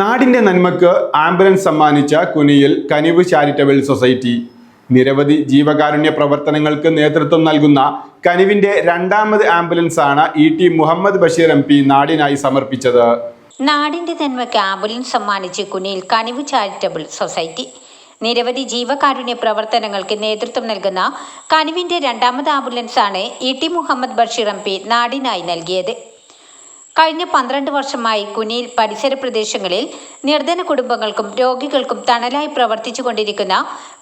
നാടിന്റെ നന്മക്ക് ആംബുലൻസ് സമ്മാനിച്ച കുനിയിൽ കനിവ് ചാരിറ്റബിൾ സൊസൈറ്റി. നിരവധി ജീവകാരുണ്യ പ്രവർത്തനങ്ങൾക്ക് നേതൃത്വം നൽകുന്ന കനിവിന്റെ രണ്ടാമത് ആംബുലൻസ് ആണ് E T Muhammad Basheer M P നാടിനായി സമർപ്പിച്ചത്. നാടിന്റെ നന്മയ്ക്ക് ആംബുലൻസ് സമ്മാനിച്ച് കുനിയിൽ കനിവ് ചാരിറ്റബിൾ സൊസൈറ്റി. നിരവധി ജീവകാരുണ്യ പ്രവർത്തനങ്ങൾക്ക് നേതൃത്വം നൽകുന്ന കനിവിന്റെ രണ്ടാമത് ആംബുലൻസാണ് E T Muhammad Basheer M P നാടിനായി നൽകിയത്. കഴിഞ്ഞ പന്ത്രണ്ട് വർഷമായി കുനിയിൽ പരിസര പ്രദേശങ്ങളിൽ നിർധന കുടുംബങ്ങൾക്കും രോഗികൾക്കും തണലായി പ്രവർത്തിച്ചു കൊണ്ടിരിക്കുന്ന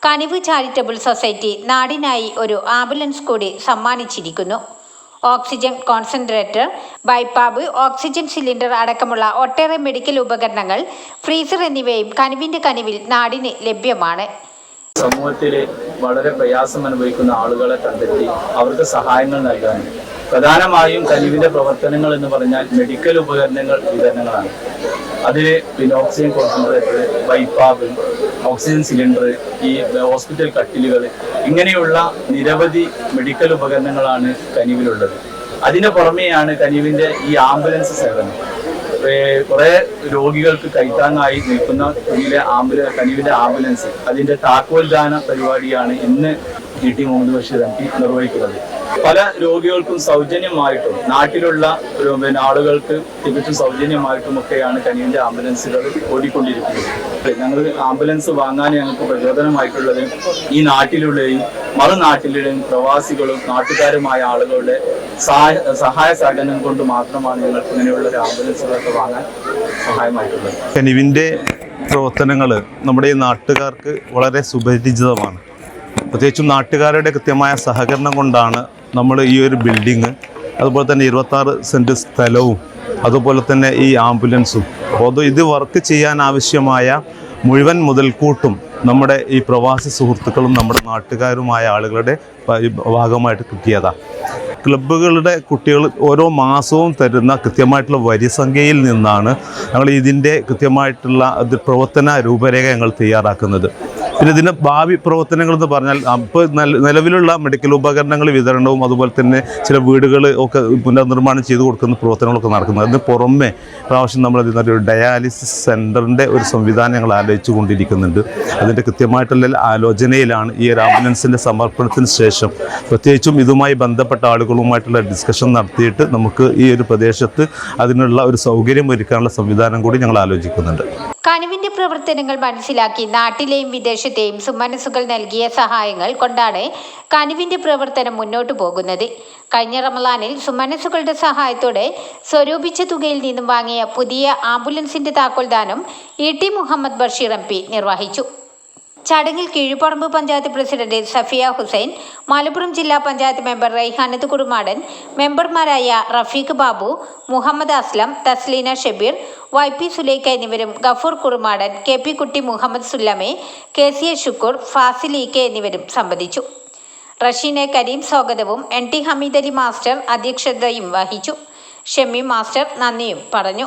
കനിവ് ചാരിറ്റബിൾ സൊസൈറ്റി നാടിനായി ഒരു ആംബുലൻസ് കൂടി സമ്മാനിച്ചിരിക്കുന്നു. Oxygen concentrator BiPAP oxygen cylinder അടക്കമുള്ള ഒട്ടേറെ മെഡിക്കൽ ഉപകരണങ്ങൾ ഫ്രീസർ എന്നിവയും കനിവിന്റെ കനിവിൽ നാടിന് ലഭ്യമാണ്. സമൂഹത്തിൽ വളരെ പ്രയാസം അനുഭവിക്കുന്ന ആളുകളെ കണ്ടെത്തി അവർക്ക് സഹായങ്ങൾ നൽകാൻ പ്രധാനമായും കനിവിന്റെ പ്രവർത്തനങ്ങൾ എന്ന് പറഞ്ഞാൽ മെഡിക്കൽ ഉപകരണങ്ങൾ വിതരണങ്ങളാണ്. അതിൽ പിന്നെ oxygen concentrator BiPAP oxygen cylinder ഈ ഹോസ്പിറ്റൽ കട്ടിലുകൾ ഇങ്ങനെയുള്ള നിരവധി മെഡിക്കൽ ഉപകരണങ്ങളാണ് കനിവിലുള്ളത്. അതിന് പുറമെയാണ് കനിവിന്റെ ഈ ആംബുലൻസ് സേവനം. കുറേ രോഗികൾക്ക് കൈത്താങ്ങായി നിൽക്കുന്ന കനിവിലെ ആംബുല കനിവിന്റെ ആംബുലൻസ് അതിന്റെ താക്കോൽദാന പരിപാടിയാണ് ഇന്ന് E T Muhammad Basheer M P നിർവഹിക്കുന്നത്. പല രോഗികൾക്കും സൗജന്യമായിട്ടും നാട്ടിലുള്ള പിന്നെ ആളുകൾക്ക് തികച്ചും സൗജന്യമായിട്ടും ഒക്കെയാണ് കനിവിന്റെ ആംബുലൻസുകൾ ഓടിക്കൊണ്ടിരിക്കുന്നത്. ഞങ്ങൾ ആംബുലൻസ് വാങ്ങാൻ ഞങ്ങൾക്ക് പ്രചോദനമായിട്ടുള്ളത് ഈ നാട്ടിലുള്ളയും മറുനാട്ടിലെയും പ്രവാസികളും നാട്ടുകാരുമായ ആളുകളുടെ സഹായ സഹകരണം കൊണ്ട് മാത്രമാണ് ഞങ്ങൾക്ക് ഇങ്ങനെയുള്ള ഒരു ആംബുലൻസുകളൊക്കെ വാങ്ങാൻ സഹായമായിട്ടുള്ളത്. കനിവിന്റെ പ്രവർത്തനങ്ങൾ നമ്മുടെ ഈ നാട്ടുകാർക്ക് വളരെ സുപരിചിതമാണ്. പ്രത്യേകിച്ചും നാട്ടുകാരുടെ കൃത്യമായ സഹകരണം കൊണ്ടാണ് നമ്മൾ ഈ ഒരു ബിൽഡിങ് അതുപോലെ തന്നെ ഇരുപത്താറ് സെന്റ് സ്ഥലവും അതുപോലെ തന്നെ ഈ ആംബുലൻസും. അപ്പോൾ ഇത് വർക്ക് ചെയ്യാൻ ആവശ്യമായ മുഴുവൻ മുതൽക്കൂട്ടും നമ്മുടെ ഈ പ്രവാസി സുഹൃത്തുക്കളും നമ്മുടെ നാട്ടുകാരുമായ ആളുകളുടെ ഭാഗമായിട്ട് കിട്ടിയതാണ് ക്ലബ്ബുകളുടെ കുട്ടികൾ ഓരോ മാസവും തരുന്ന കൃത്യമായിട്ടുള്ള വരിസംഖ്യയിൽ നിന്നാണ് ഞങ്ങൾ ഇതിന്റെ കൃത്യമായിട്ടുള്ള പ്രവർത്തന രൂപരേഖ ഞങ്ങൾ തയ്യാറാക്കുന്നത്. പിന്നെ ഇതിന്റെ ഭാവി പ്രവർത്തനങ്ങൾ എന്ന് പറഞ്ഞാൽ അപ്പോൾ നിലവിലുള്ള മെഡിക്കൽ ഉപകരണങ്ങൾ വിതരണവും അതുപോലെ തന്നെ ചില വീടുകൾ ഒക്കെ പുനർനിർമ്മാണം ചെയ്തു കൊടുക്കുന്ന പ്രവർത്തനങ്ങളൊക്കെ നടക്കുന്നത്. അതിന് പുറമെ പ്രാവശ്യം നമ്മൾ ഇതിനൊരു ഡയാലിസിസ് സെന്ററിന്റെ ഒരു സംവിധാനം ഞങ്ങൾ ആലോചിച്ചു കൊണ്ടിരിക്കുന്നുണ്ട്. അതിന്റെ കൃത്യമായിട്ടുള്ള ആലോചനയിലാണ് ഈ ഒരു ആംബുലൻസിന്റെ സമർപ്പണത്തിന് ശേഷം പ്രത്യേകിച്ചും ഇതുമായി ബന്ധപ്പെട്ട ആളുകളുമായിട്ടുള്ള ഡിസ്കഷൻ നടത്തിയിട്ട് നമുക്ക് ഈ ഒരു പ്രദേശത്ത് അതിനുള്ള ഒരു സൗകര്യം ഒരുക്കാനുള്ള സംവിധാനം കൂടി ഞങ്ങൾ ആലോചിക്കുന്നുണ്ട്. കനിവിന്റെ പ്രവർത്തനങ്ങൾ മനസ്സിലാക്കി നാട്ടിലെയും വിദേശത്തെയും സുമനസുകൾ നൽകിയ സഹായങ്ങൾ കൊണ്ടാണ് കനുവിന്റെ പ്രവർത്തനം മുന്നോട്ടു പോകുന്നത്. കഴിഞ്ഞ റമലാനിൽ സുമനസുകളുടെ സഹായത്തോടെ സ്വരൂപിച്ച തുകയിൽ നിന്നും വാങ്ങിയ പുതിയ ആംബുലൻസിന്റെ താക്കോൽദാനം E T Muhammad Basheer M നിർവഹിച്ചു. ചടങ്ങിൽ കീഴുപറമ്പ് പഞ്ചായത്ത് പ്രസിഡന്റ് സഫിയ ഹുസൈൻ മലപ്പുറം ജില്ലാ പഞ്ചായത്ത് മെമ്പർ റൈഹാനത്ത് കുടുമാടൻ മെമ്പർമാരായ റഫീഖ് ബാബു മുഹമ്മദ് അസ്ലം തസ്ലീന ഷബീർ വൈ പി സുലൈഖ എന്നിവരും Gafoor Kurumadan K P Kutty Muhammad സുല്ലമെ K C A Shukoor Fasil E K എന്നിവരും സംബന്ധിച്ചു. റഷീനെ കരീം സ്വാഗതവും എൻ ടി ഹമീദ് മാസ്റ്റർ അധ്യക്ഷതയും വഹിച്ചു. ഷെമി മാസ്റ്റർ നന്ദിയും പറഞ്ഞു.